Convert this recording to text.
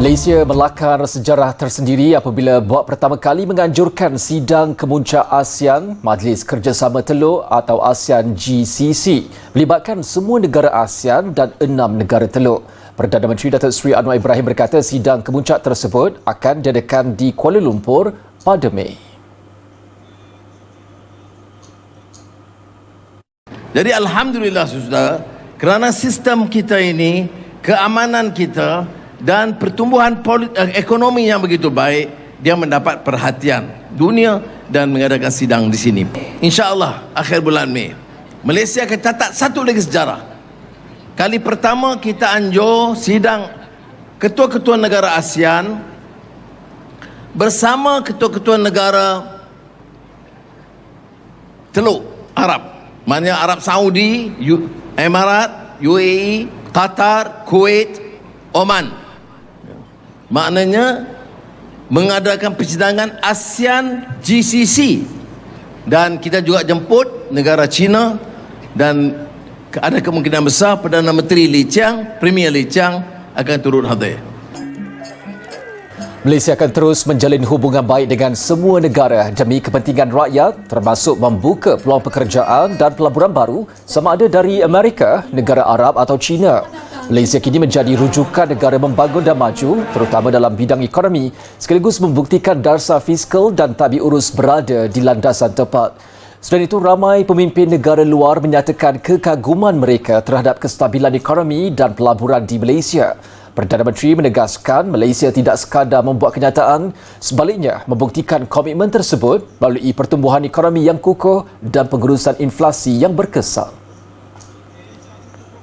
Malaysia melakar sejarah tersendiri apabila buat pertama kali menganjurkan sidang kemuncak ASEAN Majlis Kerjasama Teluk atau ASEAN GCC melibatkan semua negara ASEAN dan enam negara teluk. Perdana Menteri Datuk Seri Anwar Ibrahim berkata sidang kemuncak tersebut akan diadakan di Kuala Lumpur pada Mei. Jadi Alhamdulillah saudara kerana sistem kita ini, keamanan kita dan pertumbuhan polit- eh, ekonomi yang begitu baik, dia mendapat perhatian dunia dan mengadakan sidang di sini. InsyaAllah akhir bulan Mei, Malaysia akan catat satu lagi sejarah. Kali pertama kita anjur sidang ketua-ketua negara ASEAN bersama ketua-ketua negara Teluk Arab. Maknanya Arab Saudi, Emirat, UAE, Qatar, Kuwait, Oman. Maknanya mengadakan persidangan ASEAN GCC dan kita juga jemput negara China dan ada kemungkinan besar Perdana Menteri Li Qiang, Premier Li Qiang akan turut hadir. Malaysia akan terus menjalin hubungan baik dengan semua negara demi kepentingan rakyat termasuk membuka peluang pekerjaan dan pelaburan baru sama ada dari Amerika, negara Arab atau China. Malaysia kini menjadi rujukan negara membangun dan maju terutama dalam bidang ekonomi sekaligus membuktikan darsa fiskal dan tabi urus berada di landasan tepat. Selain itu, ramai pemimpin negara luar menyatakan kekaguman mereka terhadap kestabilan ekonomi dan pelaburan di Malaysia. Perdana Menteri menegaskan Malaysia tidak sekadar membuat kenyataan, sebaliknya membuktikan komitmen tersebut melalui pertumbuhan ekonomi yang kukuh dan pengurusan inflasi yang berkesan.